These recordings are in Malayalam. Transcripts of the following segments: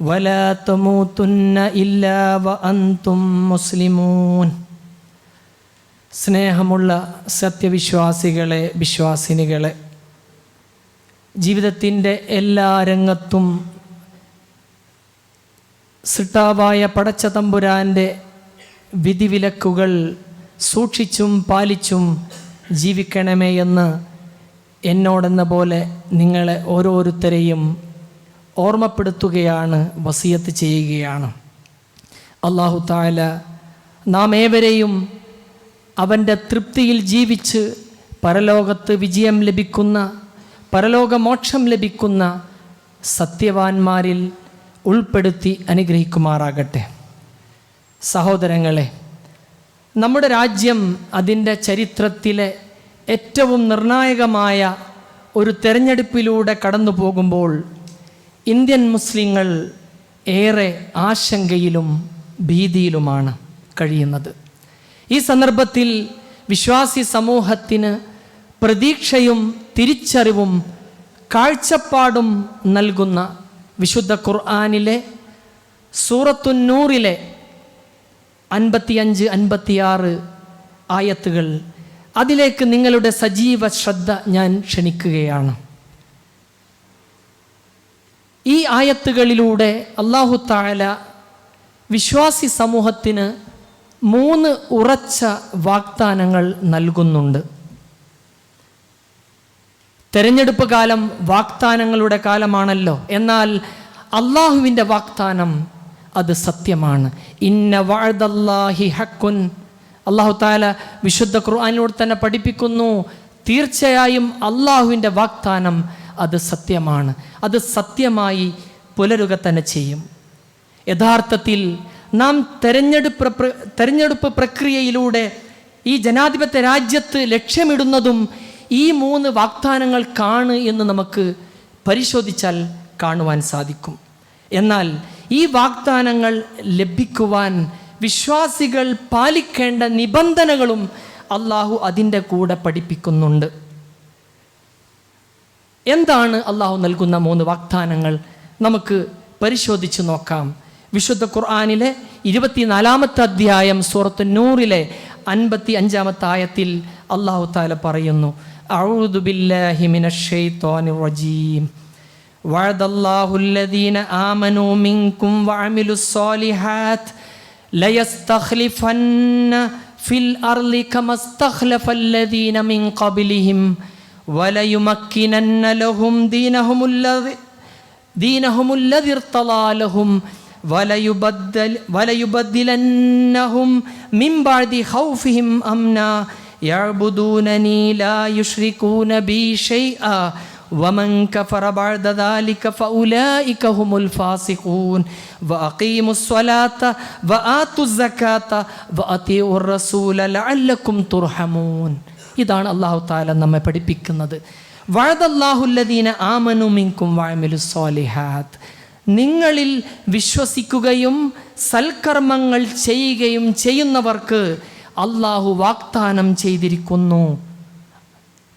ولا تموتن إلا وأنتم مسلمون സ്നേഹമുള്ള സത്യവിശ്വാസികളെ വിശ്വാസിനികളെ ജീവിതത്തിൻ്റെ എല്ലാ രംഗത്തും സിട്ടാവായ പടച്ച തമ്പുരാൻ്റെ വിധിവിലക്കുകൾ സൂക്ഷിച്ചും പാലിച്ചും ജീവിക്കണമേ എന്ന് എന്നോടെന്ന പോലെ നിങ്ങളെ ഓരോരുത്തരെയും ഓർമ്മപ്പെടുത്തുകയാണ് വസിയത്ത് ചെയ്യുകയാണ്. അള്ളാഹു താല നാം ഏവരെയും അവന്റെ തൃപ്തിയിൽ ജീവിച്ച് പരലോകത്ത് വിജയം ലഭിക്കുന്ന പരലോകമോക്ഷം ലഭിക്കുന്ന സത്യവാന്മാരിൽ ഉൾപ്പെടുത്തി അനുഗ്രഹിക്കുമാറാകട്ടെ. സഹോദരങ്ങളെ നമ്മുടെ രാജ്യം അതിന്റെ ചരിത്രത്തിലെ ഏറ്റവും നിർണായകമായ ഒരു തെരഞ്ഞെടുപ്പിലൂടെ കടന്നു പോകുമ്പോൾ ഇന്ത്യൻ മുസ്ലിങ്ങൾ ഏറെ ആശങ്കയിലും ഭീതിയിലുമാണ് കഴിയുന്നത്. ഈ സന്ദർഭത്തിൽ വിശ്വാസി സമൂഹത്തിന് പ്രതീക്ഷയും തിരിച്ചറിവും കാഴ്ചപ്പാടും നൽകുന്ന വിശുദ്ധ ഖുർആാനിലെ സൂറത്തുന്നൂറിലെ അൻപത്തിയഞ്ച് അൻപത്തിയാറ് ആയത്തുകൾ അതിലേക്ക് നിങ്ങളുടെ സജീവ ശ്രദ്ധ ഞാൻ ക്ഷണിക്കുകയാണ്. ഈ ആയത്തുകളിലൂടെ അള്ളാഹു താല വിശ്വാസി സമൂഹത്തിന് മൂന്ന് ഉറച്ച വാഗ്ദാനങ്ങൾ നൽകുന്നുണ്ട്. തെരഞ്ഞെടുപ്പ് കാലം വാഗ്ദാനങ്ങളുടെ കാലമാണല്ലോ. എന്നാൽ അള്ളാഹുവിന്റെ വാഗ്ദാനം അത് സത്യമാണ്. ഇന്ന വാഴ്ദല്ലാഹി ഹക്കുൻ അള്ളാഹു താല വിശുദ്ധ ഖുർആാനിലൂടെ തന്നെ പഠിപ്പിക്കുന്നു. തീർച്ചയായും അള്ളാഹുവിന്റെ വാഗ്ദാനം അത് സത്യമാണ്. അത് സത്യമായി പുലരുക തന്നെ ചെയ്യും. യഥാർത്ഥത്തിൽ നാം തെരഞ്ഞെടുപ്പ് തെരഞ്ഞെടുപ്പ് പ്രക്രിയയിലൂടെ ഈ ജനാധിപത്യ രാജ്യത്ത് ലക്ഷ്യമിടുന്നതും ഈ മൂന്ന് വാഗ്ദാനങ്ങൾക്കാണ് എന്ന് നമുക്ക് പരിശോധിച്ചാൽ കാണുവാൻ സാധിക്കും. എന്നാൽ ഈ വാഗ്ദാനങ്ങൾ ലഭിക്കുവാൻ വിശ്വാസികൾ പാലിക്കേണ്ട നിബന്ധനകളും അള്ളാഹു അതിന്റെ കൂടെ പഠിപ്പിക്കുന്നുണ്ട്. എന്താണ് അള്ളാഹു നൽകുന്ന മൂന്ന് വാഗ്ദാനങ്ങൾ നമുക്ക് പരിശോധിച്ച് നോക്കാം വിശുദ്ധ ഖുർആാനിലെ ഇരുപത്തിനാലാമത്തെ അധ്യായം സൂറത്ത് നൂറിലെ അൻപത്തി അഞ്ചാമത്തെ ആയത്തിൽ അള്ളാഹു താല പറയുന്നു أعوذ بالله من الشيطان الرجيم وعد الله الذين آمنوا منكم وعملوا الصالحات ليستخلفن في الأرض كما استخلف الذين من قبلهم وليمكنن لهم دينهم الذي دينهم الذي ارتضى لهم. وليبدل وليبدلنهم من بعد خوفهم أمنا. يعبدونني لا يشركون بي شيئا. ومن كفر بعد ذلك فأولئك هم الفاسقون. وأقيموا الصلاة وآتوا الزكاة وأطيعوا الرسول لعلكم ترحمون. ഇതാണ് അള്ളാഹു താല നമ്മെ പഠിപ്പിക്കുന്നത്. വഴതല്ലാഹുല്ലദീന ആമനു മിങ്കും വഴമിലു സ്വാലിഹാത്ത്. നിങ്ങളിൽ വിശ്വസിക്കുകയും സൽക്കർമ്മങ്ങൾ ചെയ്യുകയും ചെയ്യുന്നവർക്ക് അള്ളാഹു വാഗ്ദാനം ചെയ്തിരിക്കുന്നു.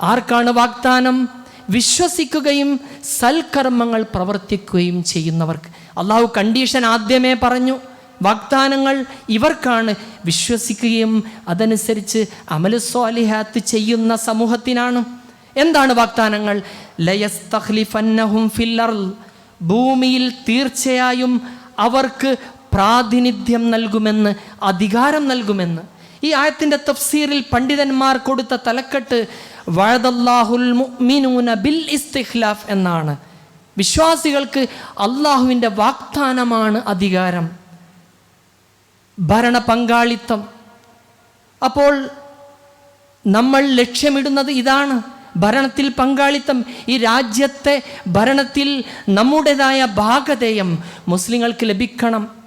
ആർക്കാണ് വാഗ്ദാനം? വിശ്വസിക്കുകയും സൽക്കർമ്മങ്ങൾ പ്രവർത്തിക്കുകയും ചെയ്യുന്നവർക്ക്. അള്ളാഹു കണ്ടീഷൻ ആദ്യമേ പറഞ്ഞു. വാഗ്ദാനങ്ങൾ ഇവർക്കാണ്. വിശ്വസിക്കുകയും അതനുസരിച്ച് അമലുസ്വാലിഹാത്ത് ചെയ്യുന്ന സമൂഹത്തിനാണ്. എന്താണ് വാഗ്ദാനങ്ങൾ? ഫിൽ ഭൂമിയിൽ തീർച്ചയായും അവർക്ക് പ്രാതിനിധ്യം നൽകുമെന്ന് അധികാരം നൽകുമെന്ന്. ഈ ആയത്തിന്റെ തഫ്സീറിൽ പണ്ഡിതന്മാർ കൊടുത്ത തലക്കെട്ട് മുഅ്മിനൂന ബിൽ ഇസ്തിഖ്ലാഫ് എന്നാണ്. വിശ്വാസികൾക്ക് അള്ളാഹുവിന്റെ വാഗ്ദാനമാണ് അധികാരം. ഭരണ പങ്കാളിത്തം. അപ്പോൾ നമ്മൾ ലക്ഷ്യമിടുന്നത് ഇതാണ്. ഭരണത്തിൽ പങ്കാളിത്തം. ഈ രാജ്യത്തെ ഭരണത്തിൽ നമ്മുടേതായ ഭാഗധേയം മുസ്ലിങ്ങൾക്ക് ലഭിക്കണം.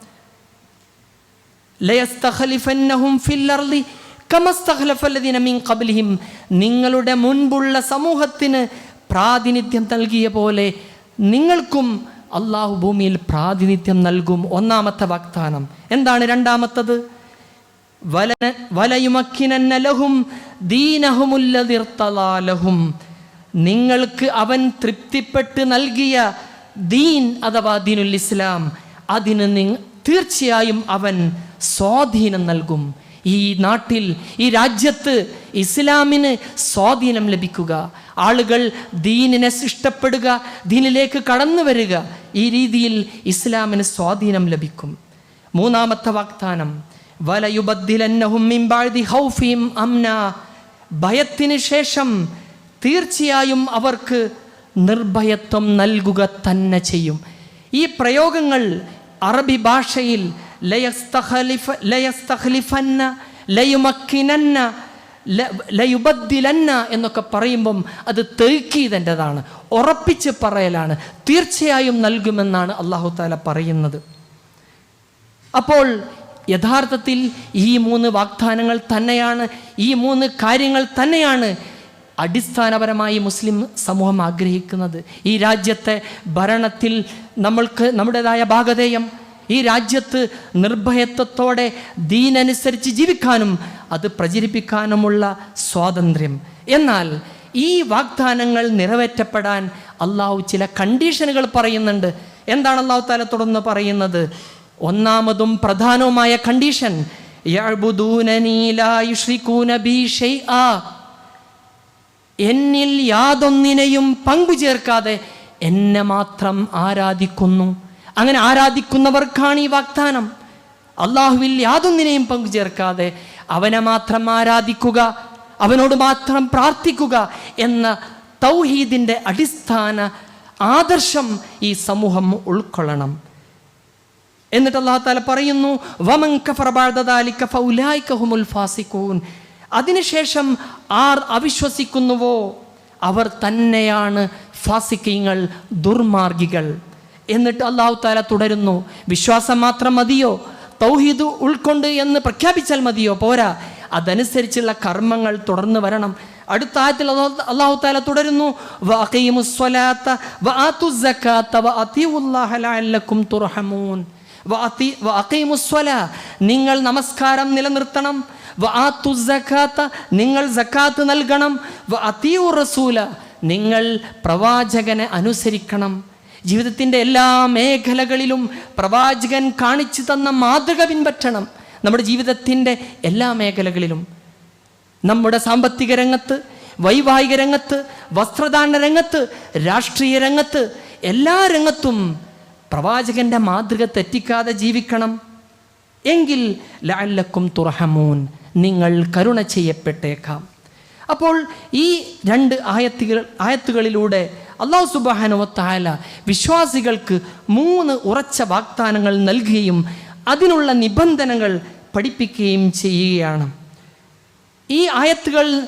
നിങ്ങളുടെ മുൻപുള്ള സമൂഹത്തിന് പ്രാതിനിധ്യം നൽകിയ പോലെ നിങ്ങൾക്കും അള്ളാഹു ഭൂമിയിൽ പ്രാതിനിധ്യം നൽകും ഒന്നാമത്തെ വാഗ്ദാനം. എന്താണ് രണ്ടാമത്തത്? വല നിങ്ങൾക്ക് അവൻ തൃപ്തിപ്പെട്ട് നൽകിയ ദീൻ അഥവാ ദീനുൽ ഇസ്ലാം അതിന് നിങ്ങ തീർച്ചയായും അവൻ സ്വാധീനം നൽകും. ഈ നാട്ടിൽ ഈ രാജ്യത്ത് ഇസ്ലാമിന് സ്വാധീനം ലഭിക്കുക. ആളുകൾ ദീനിനെ ഇഷ്ടപ്പെടുക ദീനിലേക്ക് കടന്നു വരിക ഈ രീതിയിൽ ഇസ്ലാമിന് സ്വാധീനം ലഭിക്കും. മൂന്നാമത്തെ വാഗ്ദാനം അംന. ഭയത്തിന് ശേഷം തീർച്ചയായും അവർക്ക് നിർഭയത്വം നൽകുക തന്നെ ചെയ്യും. ഈ പ്രയോഗങ്ങൾ അറബി ഭാഷയിൽ ലയസ്തഖലിഫ ലയസ്തഖലിഫന്ന ലയുമക്കിനന്ന ലയുബദ്ദിലന്ന എന്നൊക്കെ പറയുമ്പം അത് തേക്കീതന്റെതാണ് ഉറപ്പിച്ച് പറയലാണ് തീർച്ചയായും നൽകുമെന്നാണ് അള്ളാഹു താല പറയുന്നത്. അപ്പോൾ യഥാർത്ഥത്തിൽ ഈ മൂന്ന് വാഗ്ദാനങ്ങൾ തന്നെയാണ് ഈ മൂന്ന് കാര്യങ്ങൾ തന്നെയാണ് അടിസ്ഥാനപരമായി മുസ്ലിം സമൂഹം ആഗ്രഹിക്കുന്നത്. ഈ രാജ്യത്തെ ഭരണത്തിൽ നമ്മൾക്ക് നമ്മുടേതായ ഭാഗധേയം ഈ രാജ്യത്ത് നിർഭയത്വത്തോടെ ദീനനുസരിച്ച് ജീവിക്കാനും അത് പ്രചരിപ്പിക്കാനുമുള്ള സ്വാതന്ത്ര്യം. എന്നാൽ ഈ വാഗ്ദാനങ്ങൾ നിറവേറ്റപ്പെടാൻ അള്ളാഹു ചില കണ്ടീഷനുകൾ പറയുന്നുണ്ട്. എന്താണ് അള്ളാഹു താല തുടർന്ന് പറയുന്നത്? ഒന്നാമതും പ്രധാനവുമായ കണ്ടീഷൻ എന്നിൽ യാതൊന്നിനെയും പങ്കു ചേർക്കാതെ എന്നെ മാത്രം ആരാധിക്കുന്നു. അങ്ങനെ ആരാധിക്കുന്നവർക്കാണ് ഈ വാഗ്ദാനം. അള്ളാഹുവിൽ യാതൊന്നിനെയും പങ്കു ചേർക്കാതെ അവനെ മാത്രം ആരാധിക്കുക അവനോട് മാത്രം പ്രാർത്ഥിക്കുക എന്ന തൗഹീദിന്റെ അടിസ്ഥാന ആദർശം ഈ സമൂഹം ഉൾക്കൊള്ളണം. എന്നിട്ട് അള്ളാഹു താല പറയുന്നു വമൻ ഫാസിഖൂൻ. അതിനുശേഷം ആർ അവിശ്വസിക്കുന്നുവോ? അവർ തന്നെയാണ് ഫാസിക്കീങ്ങൾ ദുർമാർഗികൾ. എന്നിട്ട് അള്ളാഹു താല തുടരുന്നു. വിശ്വാസം മാത്രം മതിയോ? തൗഹീദ് ഉൾക്കൊണ്ട് എന്ന് പ്രഖ്യാപിച്ചാൽ മതിയോ? പോരാ. അതനുസരിച്ചുള്ള കർമ്മങ്ങൾ തുടർന്ന് വരണം. അടുത്ത ആയത്തിൽ അള്ളാഹു താല തുടരുന്നു. നിങ്ങൾ നമസ്കാരം നിലനിർത്തണം. നിങ്ങൾ നൽകണം. റസൂല നിങ്ങൾ പ്രവാചകനെ അനുസരിക്കണം. ജീവിതത്തിന്റെ എല്ലാ മേഖലകളിലും പ്രവാചകൻ കാണിച്ചു തന്ന മാതൃക പിൻപറ്റണം. നമ്മുടെ ജീവിതത്തിന്റെ എല്ലാ മേഖലകളിലും. നമ്മുടെ സാമ്പത്തിക രംഗത്ത് വൈവാഹിക രംഗത്ത് വസ്ത്രദാന രംഗത്ത് രാഷ്ട്രീയ രംഗത്ത് എല്ലാ രംഗത്തും പ്രവാചകന്റെ മാതൃക തെറ്റിക്കാതെ ജീവിക്കണം. എങ്കിൽ ലഅല്ലക്കും തുറഹമൂൻ നിങ്ങൾ കരുണ ചെയ്യപ്പെട്ടേക്കാം. അപ്പോൾ ഈ രണ്ട് ആയത്തുകൾ ആയത്തുകളിലൂടെ അള്ളാഹു സുബാനുവത്തായ വിശ്വാസികൾക്ക് മൂന്ന് ഉറച്ച വാഗ്ദാനങ്ങൾ നൽകുകയും അതിനുള്ള നിബന്ധനകൾ പഠിപ്പിക്കുകയും ചെയ്യുകയാണ്. ഈ ആയത്തുകൾ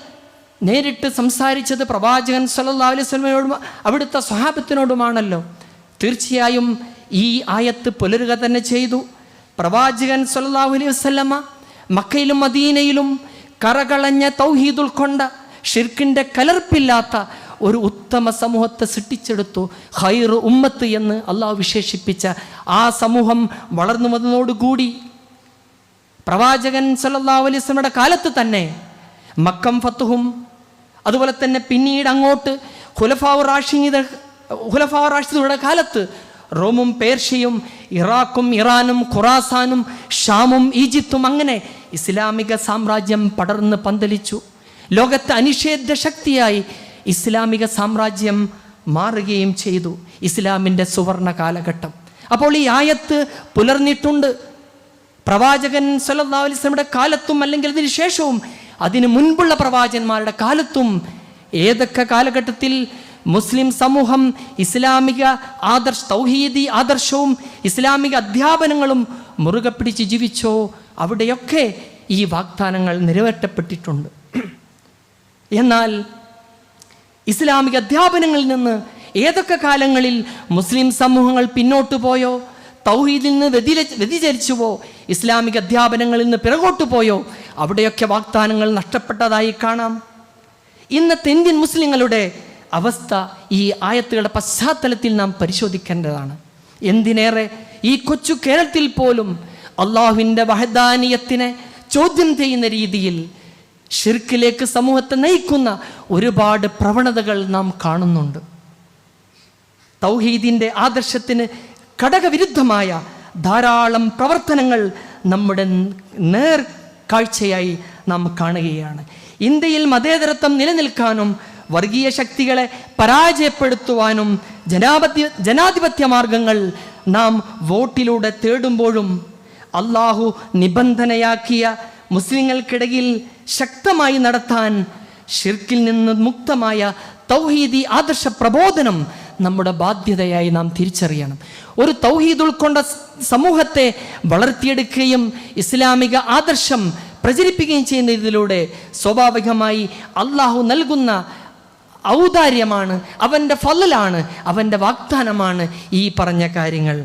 നേരിട്ട് സംസാരിച്ചത് പ്രവാചകൻ സല്ലാ അലൈഹി വസല്ലമയോടും അവിടുത്തെ സ്വഹാബത്തിനോടുമാണല്ലോ. തീർച്ചയായും ഈ ആയത്ത് പുലരുക തന്നെ ചെയ്തു. പ്രവാചകൻ സല്ലല്ലാഹു അലൈഹി വസല്ലമ മക്കയിലും മദീനയിലും കറകളഞ്ഞ തൗഹീദ് ഉൾക്കൊണ്ട ഷിർക്കിന്റെ കലർപ്പില്ലാത്ത ഒരു ഉത്തമ സമൂഹത്തെ സൃഷ്ടിച്ചെടുത്തു. ഹൈർ ഉമ്മത്ത് എന്ന് അള്ളാഹു വിശേഷിപ്പിച്ച ആ സമൂഹം വളർന്നു വന്നതോടുകൂടി പ്രവാചകൻ സല്ലാ അലൈഹി വസല്ലമയുടെ കാലത്ത് തന്നെ മക്കം ഫത്തുഹും അതുപോലെ തന്നെ പിന്നീട് അങ്ങോട്ട് ഹുലഫാവ് റാഷിദ് ഹുലഫാവ് കാലത്ത് റോമും പേർഷ്യയും ഇറാഖും ഇറാനും ഖുറാസാനും ഷാമും ഈജിപ്തും അങ്ങനെ ഇസ്ലാമിക സാമ്രാജ്യം പടർന്ന് പന്തലിച്ചു. ലോകത്തെ അനിഷേധ ശക്തിയായി ഇസ്ലാമിക സാമ്രാജ്യം മാറുകയും ചെയ്തു. ഇസ്ലാമിന്റെ സുവർണ കാലഘട്ടം. അപ്പോൾ ഈ ആയത്ത് പുലർന്നിട്ടുണ്ട്. പ്രവാചകൻ വസല്ലമയുടെ കാലത്തും അല്ലെങ്കിൽ അതിന് ശേഷവും അതിന് മുൻപുള്ള പ്രവാചകന്മാരുടെ കാലത്തും ഏതൊക്കെ കാലഘട്ടത്തിൽ മുസ്ലിം സമൂഹം ഇസ്ലാമിക ആദർശ തൗഹീദി ആദർശവും ഇസ്ലാമിക അധ്യാപനങ്ങളും മുറുകെ പിടിച്ച് ജീവിച്ചോ? അവിടെയൊക്കെ ഈ വാഗ്ദാനങ്ങൾ നിറവേറ്റപ്പെട്ടിട്ടുണ്ട്. എന്നാൽ ഇസ്ലാമിക അധ്യാപനങ്ങളിൽ നിന്ന് ഏതൊക്കെ കാലങ്ങളിൽ മുസ്ലിം സമൂഹങ്ങൾ പിന്നോട്ട് പോയോ? തൗഹീദിൽ നിന്ന് വ്യതിര വ്യതിചരിച്ചുവോ? ഇസ്ലാമിക അധ്യാപനങ്ങളിൽ നിന്ന് പിറകോട്ട് പോയോ? അവിടെയൊക്കെ വാഗ്ദാനങ്ങൾ നഷ്ടപ്പെട്ടതായി കാണാം. ഇന്നത്തെ ഇന്ത്യൻ മുസ്ലിങ്ങളുടെ അവസ്ഥ ഈ ആയത്തുകളുടെ പശ്ചാത്തലത്തിൽ നാം പരിശോധിക്കേണ്ടതാണ്. എന്തിനേറെ ഈ കൊച്ചു കേരളത്തിൽ പോലും അള്ളാഹുവിന്റെ വഹദാനീയത്തിനെ ചോദ്യം ചെയ്യുന്ന രീതിയിൽ ഷിർക്കിലേക്ക് സമൂഹത്തെ നയിക്കുന്ന ഒരുപാട് പ്രവണതകൾ നാം കാണുന്നുണ്ട്. തൗഹീദിന്റെ ആദർശത്തിന് ഘടകവിരുദ്ധമായ ധാരാളം പ്രവർത്തനങ്ങൾ നമ്മുടെ നേർ കാഴ്ചയായി നാം കാണുകയാണ്. ഇന്ത്യയിൽ മതേതരത്വം നിലനിൽക്കാനും വർഗീയ ശക്തികളെ പരാജയപ്പെടുത്തുവാനും ജനാപത്യ ജനാധിപത്യ മാർഗങ്ങൾ നാം വോട്ടിലൂടെ തേടുമ്പോഴും അള്ളാഹു നിബന്ധനയാക്കിയ മുസ്ലിങ്ങൾക്കിടയിൽ ശക്തമായി നടത്താൻ ഷിർക്കിൽ നിന്ന് മുക്തമായ തൗഹീദി ആദർശ പ്രബോധനം നമ്മുടെ ബാധ്യതയായി നാം തിരിച്ചറിയണം. ഒരു തൗഹീദ് ഉൾക്കൊണ്ട സമൂഹത്തെ വളർത്തിയെടുക്കുകയും ഇസ്ലാമിക ആദർശം പ്രചരിപ്പിക്കുകയും ചെയ്യുന്നതിലൂടെ സ്വാഭാവികമായി അള്ളാഹു നൽകുന്ന ഔദാര്യമാണ് അവന്റെ ഫലലാണ് അവന്റെ വാഗ്ദാനമാണ് ഈ പറഞ്ഞ കാര്യങ്ങൾ.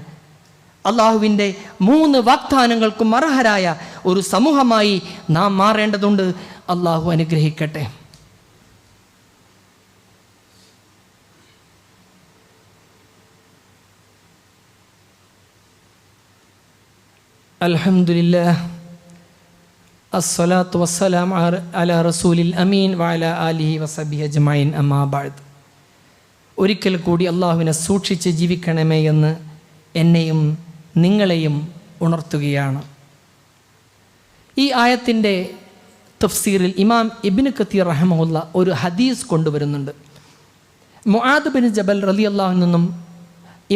അള്ളാഹുവിന്റെ മൂന്ന് വാഗ്ദാനങ്ങൾക്കും അർഹരായ ഒരു സമൂഹമായി നാം മാറേണ്ടതുണ്ട്. അള്ളാഹു അനുഗ്രഹിക്കട്ടെ. അലഹമില്ല അസ്സലാത്തു വസ്സലാം അല റസൂലിൽ അമീൻ വാല ആലിഹി വസബി അജ്മൈൻ അമ്മാബാദ് ഒരിക്കൽ കൂടി അള്ളാഹുവിനെ സൂക്ഷിച്ച് ജീവിക്കണമേ എന്ന് എന്നെയും നിങ്ങളെയും ഉണർത്തുകയാണ്. ഈ ആയത്തിന്റെ തഫ്സീറിൽ ഇമാം ഇബിന് കത്തീർ റഹമുല്ല ഒരു ഹദീസ് കൊണ്ടുവരുന്നുണ്ട്. മുആദ് ബിൻ ജബൽ റലി അള്ളാഹു നിന്നും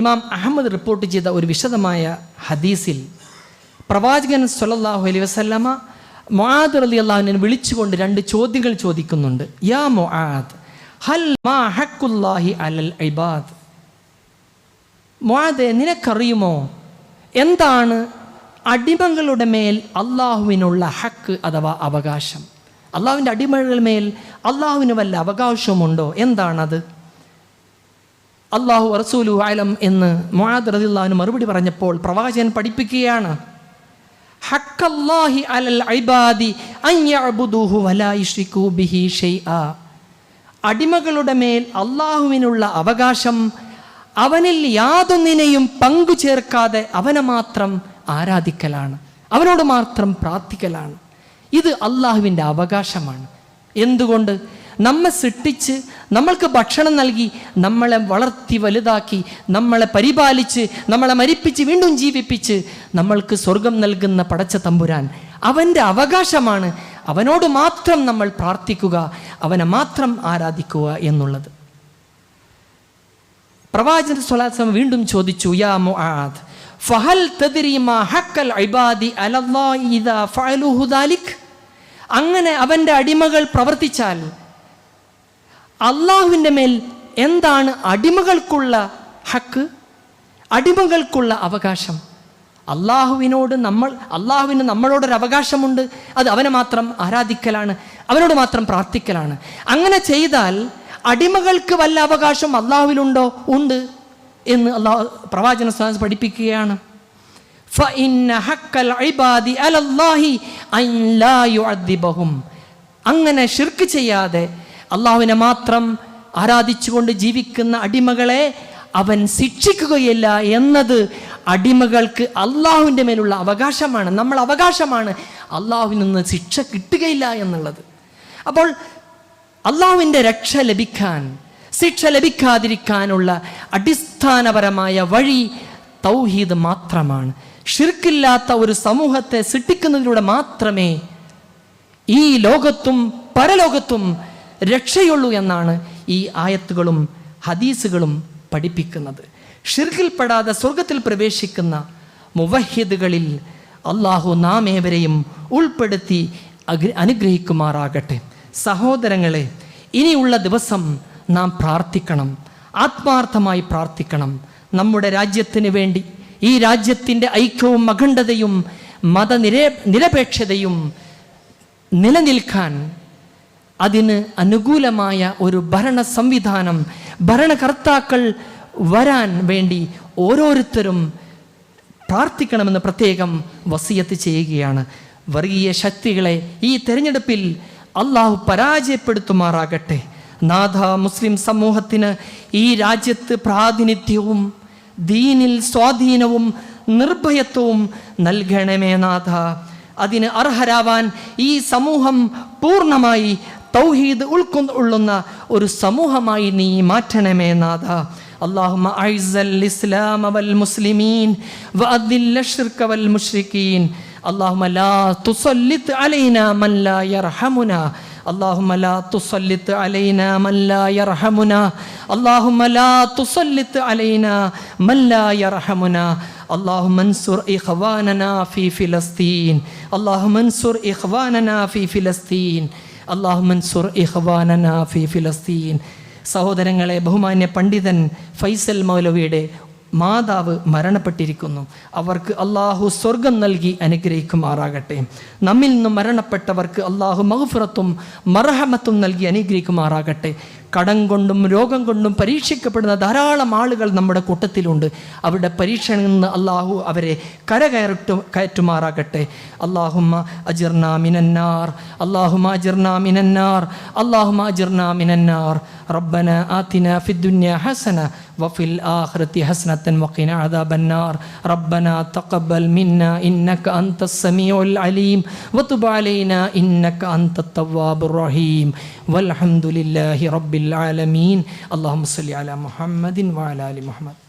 ഇമാം അഹമ്മദ് റിപ്പോർട്ട് ചെയ്ത ഒരു വിശദമായ ഹദീസിൽ പ്രവാചകൻ സൊല്ലാഹു അലൈഹി വസല്ലമ മുആദ് റലി അള്ളാഹുവിനെ വിളിച്ചുകൊണ്ട് രണ്ട് ചോദ്യങ്ങൾ ചോദിക്കുന്നുണ്ട്. യാ മുആദ് ഹൽ മാ ഹക്കുല്ലാഹി അലൽ ഇബാദ്? മുആദെ നിനക്കറിയുമോ എന്താണ് അടിമകളുടെ മേൽ അള്ളാഹുവിനുള്ള ഹക്ക് അഥവാ അവകാശം? അള്ളാഹുവിന്റെ അടിമകളുടെ മേൽ അള്ളാഹുവിന് വല്ല അവകാശമുണ്ടോ? എന്താണത്? അള്ളാഹു റസൂലു ആലം എന്ന് മുഹാദ് റളിയല്ലാഹുവിന് മറുപടി പറഞ്ഞപ്പോൾ പ്രവാചകൻ പഠിപ്പിക്കുകയാണ്. അലൽ ബിഹി അടിമകളുടെ മേൽ അള്ളാഹുവിനുള്ള അവകാശം അവനിൽ യാതൊന്നിനെയും പങ്കു ചേർക്കാതെ അവനെ മാത്രം ആരാധിക്കലാണ്. അവനോട് മാത്രം പ്രാർത്ഥിക്കലാണ്. ഇത് അള്ളാഹുവിന്റെ അവകാശമാണ്. എന്തുകൊണ്ട്? നമ്മെ സൃഷ്ടിച്ച് നമ്മൾക്ക് ഭക്ഷണം നൽകി നമ്മളെ വളർത്തി വലുതാക്കി നമ്മളെ പരിപാലിച്ച് നമ്മളെ മരിപ്പിച്ച് വീണ്ടും ജീവിപ്പിച്ച് നമ്മൾക്ക് സ്വർഗം നൽകുന്ന പടച്ച തമ്പുരാൻ അവന്റെ അവകാശമാണ്. അവനോട് മാത്രം നമ്മൾ പ്രാർത്ഥിക്കുക അവനെ മാത്രം ആരാധിക്കുക എന്നുള്ളത്. പ്രവാചകൻ സ്വലാസം വീണ്ടും ചോദിച്ചു യാ മുആദ് ഫഹൽ ഹക്കൽ ഇബാദി അങ്ങനെ അവന്റെ അടിമകൾ പ്രവർത്തിച്ചാൽ അള്ളാഹുവിന്റെ മേൽ എന്താണ് അടിമകൾക്കുള്ള ഹക്ക്? അടിമകൾക്കുള്ള അവകാശം? അള്ളാഹുവിനോട് നമ്മൾ അള്ളാഹുവിന് നമ്മളോടൊരു അവകാശമുണ്ട് അത് അവനെ മാത്രം ആരാധിക്കലാണ് അവനോട് മാത്രം പ്രാർത്ഥിക്കലാണ്. അങ്ങനെ ചെയ്താൽ അടിമകൾക്ക് വല്ല അവകാശം അള്ളാഹുവിലുണ്ടോ? ഉണ്ട് എന്ന് അള്ളാഹു പ്രവാചന സ്ഥാനം പഠിപ്പിക്കുകയാണ്. അങ്ങനെ ഷിർക്ക് ചെയ്യാതെ അള്ളാഹുവിനെ മാത്രം ആരാധിച്ചുകൊണ്ട് ജീവിക്കുന്ന അടിമകളെ അവൻ ശിക്ഷിക്കുകയില്ല എന്നത് അടിമകൾക്ക് അള്ളാഹുവിന്റെ മേലുള്ള അവകാശമാണ്. നമ്മൾ അവകാശമാണ് അള്ളാഹുവിൽ നിന്ന് ശിക്ഷ കിട്ടുകയില്ല എന്നുള്ളത്. അപ്പോൾ അള്ളാഹുവിന്റെ രക്ഷ ലഭിക്കാൻ ശിക്ഷ ലഭിക്കാതിരിക്കാനുള്ള അടിസ്ഥാനപരമായ വഴി തൗഹീദ് മാത്രമാണ്. ഷിർക്കില്ലാത്ത ഒരു സമൂഹത്തെ സൃഷ്ടിക്കുന്നതിലൂടെ മാത്രമേ ഈ ലോകത്തും പരലോകത്തും രക്ഷയുള്ളൂ എന്നാണ് ഈ ആയത്തുകളും ഹദീസുകളും പഠിപ്പിക്കുന്നത്. ഷിർക്കിൽപ്പെടാതെ സ്വർഗത്തിൽ പ്രവേശിക്കുന്ന മുവഹിദുകളിൽ അള്ളാഹു നാം ഏവരെയും ഉൾപ്പെടുത്തി അനുഗ്രഹിക്കുമാറാകട്ടെ. സഹോദരങ്ങളെ ഇനിയുള്ള ദിവസം നാം പ്രാർത്ഥിക്കണം. ആത്മാർത്ഥമായി പ്രാർത്ഥിക്കണം. നമ്മുടെ രാജ്യത്തിന് വേണ്ടി ഈ രാജ്യത്തിന്റെ ഐക്യവും അഖണ്ഡതയും മതനിരേ നിരപേക്ഷതയും നിലനിൽക്കാൻ അതിന് അനുകൂലമായ ഒരു ഭരണ സംവിധാനം ഭരണകർത്താക്കൾ വരാൻ വേണ്ടി ഓരോരുത്തരും പ്രാർത്ഥിക്കണമെന്ന് പ്രത്യേകം വസിയത്ത് ചെയ്യുകയാണ്. വർഗീയ ശക്തികളെ ഈ തെരഞ്ഞെടുപ്പിൽ അള്ളാഹു പരാജയപ്പെടുത്തുമാറാകട്ടെ നാഥ മുസ്ലിം സമൂഹത്തിന് ഈ രാജ്യത്ത് പ്രാതിനിധ്യവും ദീനിൽ സ്വാധീനവും നിർഭയത്വവും നൽകണമേ നാഥ അതിന് അർഹരാവാൻ ഈ സമൂഹം പൂർണ്ണമായി തൗഹീദ് ഉൾക്കൊള്ളുന്ന ഒരു സമൂഹമായി നീ മാറ്റണമേ നാഥ اللهم أعز الإسلام والمسلمين وأذل الشرك والمشركين اللهم لا تسلط علينا من لا يرحمنا اللهم لا تسلط علينا من لا يرحمنا اللهم لا تسلط علينا من لا يرحمنا اللهم انصر إخواننا في فلسطين اللهم انصر إخواننا في فلسطين اللهم انصر إخواننا في فلسطين സഹോദരങ്ങളെ ബഹുമാന്യ പണ്ഡിതൻ ഫൈസൽ മൗലവിയുടെ മാതാവ് മരണപ്പെട്ടിരിക്കുന്നു. അവർക്ക് അള്ളാഹു സ്വർഗം നൽകി അനുഗ്രഹിക്കുമാറാകട്ടെ. നമ്മിൽ നിന്നും മരണപ്പെട്ടവർക്ക് അള്ളാഹു മഹുഫുറത്തും മർഹമത്തും നൽകി അനുഗ്രഹിക്കുമാറാകട്ടെ. കടം കൊണ്ടും രോഗം കൊണ്ടും പരീക്ഷിക്കപ്പെടുന്ന ധാരാളം ആളുകൾ നമ്മുടെ കൂട്ടത്തിലുണ്ട്. അവരുടെ പരീക്ഷയിൽ നിന്ന് അള്ളാഹു അവരെ കരകയറട്ടു കയറ്റുമാറാകട്ടെ. അള്ളാഹുമ്മ അജിർന മിനന്നാർ അള്ളാഹുമ അള്ളാഹുമ മിനന്നാർ. ربنا آتنا في الدنيا حسنة وفي الآخرة حسنة وقنا عذاب النار. ربنا تقبل منا إنك أنت السميع العليم. وتب علينا إنك أنت التواب الرحيم. والحمد لله رب العالمين. اللهم صل على محمد وعلى آل محمد.